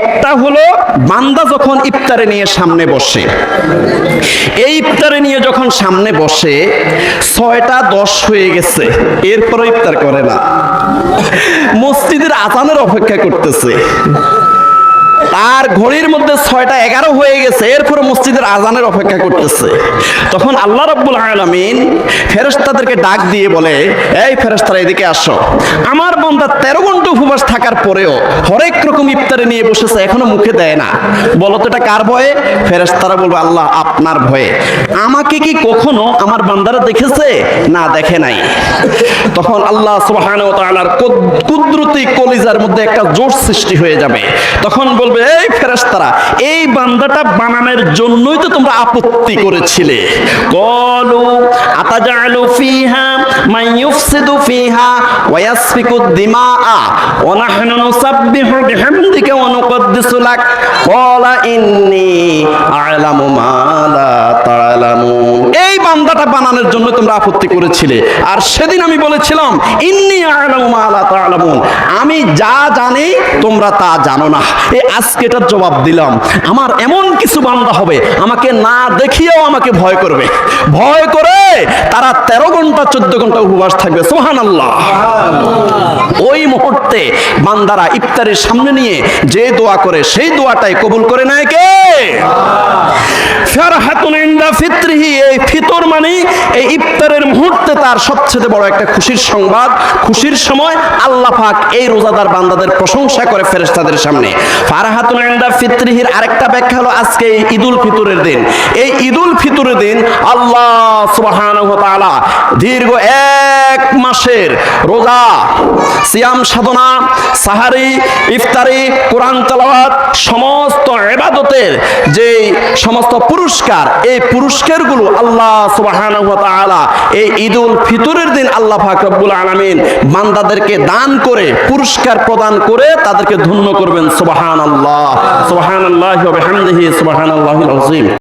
একটা হলো, বান্দা যখন ইফতারে নিয়ে সামনে বসে, এই ইফতারে নিয়ে যখন সামনে বসে, ছয়টা দশ হয়ে গেছে ইফতার করে না। মসজিদের আজানের অপেক্ষা করতেছে। তার ঘড়ির মধ্যে ছয়টা এগারো হয়ে গেছে, এরপরে মসজিদের আজানের অপেক্ষা করতেছে। তখন আল্লাহ রব্বুল আলমিন ফেরেস্তাদেরকে ডাক দিয়ে বলে, এই ফেরেস্তারা এদিকে আসো। আমার বন্ধা তেরো ঘণ্টা উপবাস থাকার পরেও হরেক রকম ইফতারে নিয়ে বসেছে, এখনও মুখে দেয় না। বলো তো এটা কার ভয়ে? ফেরেস্তারা বলবে, আল্লাহ, আপনার ভয়ে। আমাকে কি কখনো আমার বান্দারা দেখেছে? না, দেখে নাই। তখন আল্লাহ তাআলার কুদরতি কলিজার মধ্যে একটা জোর সৃষ্টি হয়ে যাবে। তখন বলবে এই ফেরেশতারা, এই বান্দাটা বানানোর জন্যই তো তোমরা আপত্তি করেছিলে। কলু, আতাজালু ফিহা, মান ইউফসিদু ফিহা ওয়া ইয়াসফিকু দিমাআ ওয়া নাহনু নুসাব্বিহু বিহামদিকা ওয়া নুকদ্দিসু লাক। ক্বালা ইন্নী আ'লামু মা লা তা'লামুন। এই বান্দাটা বানানোর জন্য তোমরা আপত্তি করেছিলে। আর সেদিন আমি বলেছিলাম, ইন্নি আ'লামু মা লা তা'লামুন। আমি যা জানি, তোমরা তা জানো না। এই আজকে এটার জবাব দিলাম। আমার এমন কিছু বান্দা হবে, আমাকে না দেখিয়েও আমাকে ভয় করবে। ভয় করে তারা তেরো ঘণ্টা, চোদ্দ ঘণ্টা উপবাস থাকবে। সোহান আল্লাহ মুহূর্তে বান্দারা ইফতারের সামনে নিয়ে যে দোয়া করে, সেই দোয়াটাই কবুল করে নেয় কে? ফিতরিহি, এই ফিতর মানে এই ইফতারের মুহূর্তে তার সবচেয়ে বড় একটা খুশির সংবাদ। খুশির সময় আল্লাহ পাক এই রোজাদার বান্দাদের প্রশংসা করে ফেরেশতাদের সামনে। ফারহাতুন ইনদা ফিতরিহির আরেকটা ব্যাখ্যা হলো আজকে ঈদুল ফিতরের দিন। এই ঈদুল ফিতরের দিন আল্লাহ সুবহানাহু ওয়া তাআলা দীর্ঘ এক মাসের রোজা, সিয়াম সাধনা, সাহারি, ইফতারি, কোরআন তেলাওয়াত, সমস্ত ইবাদতের যে সমস্ত পুরস্কার, এই পুরস্কারগুলো আল্লাহ সুবহানাহু ওয়া তাআলা এই ঈদুল ফিতরের দিন আল্লাহ পাক রব্বুল আলামিন বান্দাদেরকে দান করে, পুরস্কার প্রদান করে তাদেরকে ধন্য করবেন সুবহানাল্লাহ, সুবহানাল্লাহি ওয়া বিহামদিহি, সুবহানাল্লাহিল আযীম।